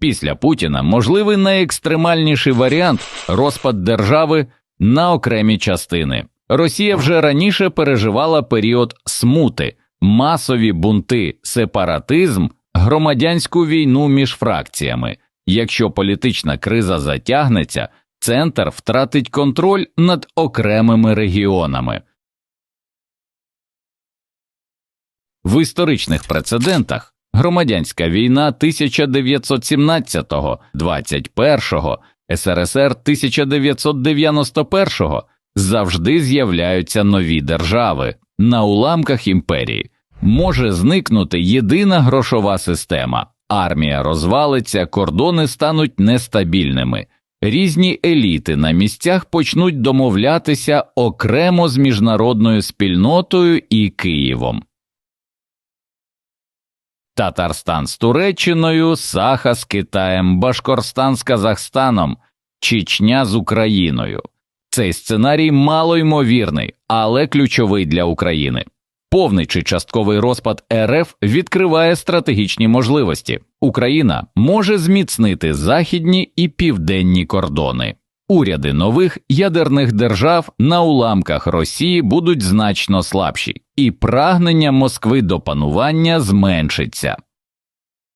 Після Путіна можливий найекстремальніший варіант розпад держави на окремі частини. Росія вже раніше переживала період смути, масові бунти, сепаратизм, громадянську війну між фракціями. Якщо політична криза затягнеться, центр втратить контроль над окремими регіонами. В історичних прецедентах громадянська війна 1917-го, 21-го, СРСР 1991-го завжди з'являються нові держави на уламках імперії. Може зникнути єдина грошова система, армія розвалиться, кордони стануть нестабільними. Різні еліти на місцях почнуть домовлятися окремо з міжнародною спільнотою і Києвом. Татарстан з Туреччиною, Саха з Китаєм, Башкорстан з Казахстаном, Чечня з Україною. Цей сценарій малоймовірний, але ключовий для України. Повний чи частковий розпад РФ відкриває стратегічні можливості. Україна може зміцнити західні і південні кордони. Уряди нових ядерних держав на уламках Росії будуть значно слабші, і прагнення Москви до панування зменшиться.